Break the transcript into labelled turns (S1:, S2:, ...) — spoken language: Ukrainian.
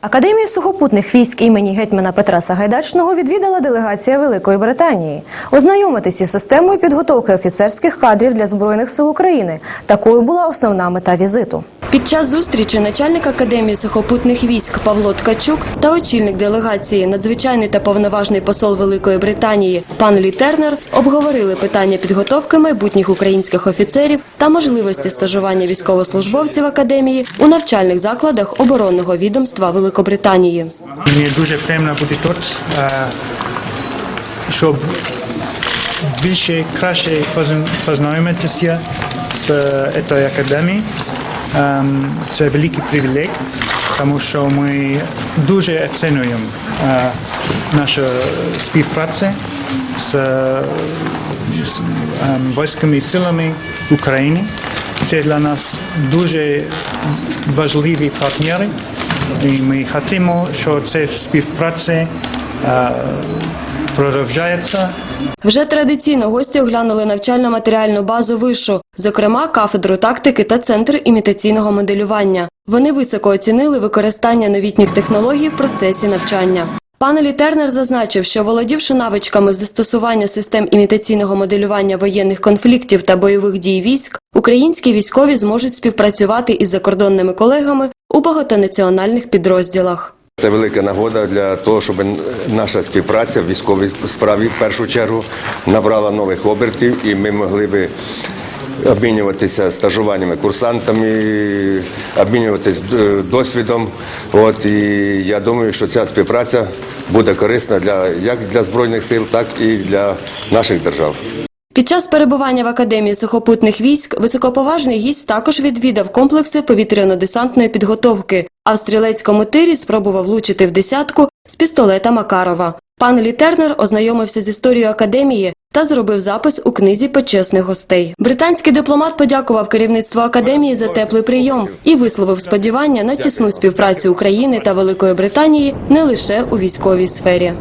S1: Академію сухопутних військ імені гетьмана Петра Сагайдачного відвідала делегація Великої Британії. Ознайомитися з системою підготовки офіцерських кадрів для збройних сил України. Такою була основна мета візиту.
S2: Під час зустрічі начальник академії сухопутних військ Павло Ткачук та очільник делегації, надзвичайний та повноважний посол Великої Британії пан Лі Тернер обговорили питання підготовки майбутніх українських офіцерів та можливості стажування військовослужбовців академії у навчальних закладах оборонного відомства Великобританії.
S3: Мені дуже приємно бути тут, е, щоб більше краще позна- познайомитися з цією академією. Ем, Це великий привілей, тому що ми дуже оцінюємо е, нашу співпрацю з, з ем, військовими силами України. Це для нас дуже важливі партнери. І ми хочемо, що ця співпраця е, продовжується.
S2: Вже традиційно гості оглянули навчально-матеріальну базу вишу, зокрема кафедру тактики та центр імітаційного моделювання. Вони високо оцінили використання новітніх технологій в процесі навчання. Пан Елі Тернер зазначив, що володівши навичками застосування систем імітаційного моделювання воєнних конфліктів та бойових дій військ, українські військові зможуть співпрацювати із закордонними колегами у багатонаціональних підрозділах.
S4: Це велика нагода для того, щоб наша співпраця в військовій справі в першу чергу набрала нових обертів, і ми могли би обмінюватися стажуваннями, курсантами, обмінюватися е, досвідом. От і я думаю, що ця співпраця буде корисна для як для збройних сил, так і для наших держав.
S2: Під час перебування в Академії сухопутних військ високоповажний гість також відвідав комплекси повітряно-десантної підготовки, а в стрілецькому тирі спробував влучити в десятку з пістолета Макарова. Пан Лі Тернер ознайомився з історією академії та зробив запис у книзі почесних гостей. Британський дипломат подякував керівництву академії за теплий прийом і висловив сподівання на тісну співпрацю України та Великої Британії не лише у військовій сфері.